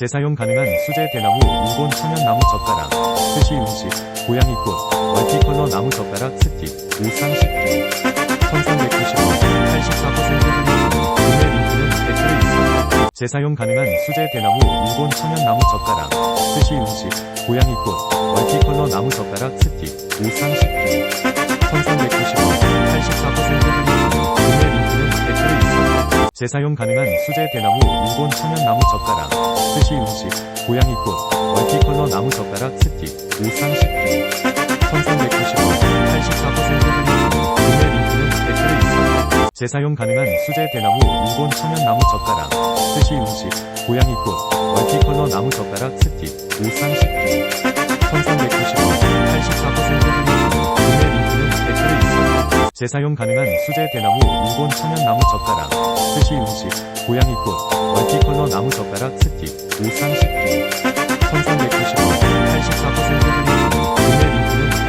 재사용 가능한 수제 대나무 일본 천연나무 젓가락, 스시 음식, 고양이 꽃, 멀티컬러 나무 젓가락 스틱, 오상 식품. 1390원, 84% 할인 중 구매 링크는 댓글에 있어요. 재사용 가능한 수제 대나무 일본 천연나무 젓가락, 스시 음식, 고양이 꽃, 멀티컬러 나무 젓가락 스틱, 오상 식품. 1390원, 재사용 가능한 수제 대나무 일본 천연나무 젓가락, 스시 음식, 고양이꽃, 멀티컬러 나무 젓가락 스틱, 오상 식품. 1390원, 84% 할인 중 구매 링크는 댓글에 있어요. 재사용 가능한 수제 대나무 일본 천연나무 젓가락, 스시 음식, 고양이꽃, 멀티컬러 나무 젓가락 스틱, 오상 식품. 재사용 가능한 수제 대나무 일본 천연나무 젓가락, 스시 음식, 고양이꽃, 멀티컬러 나무 젓가락 스틱, 오상 식품.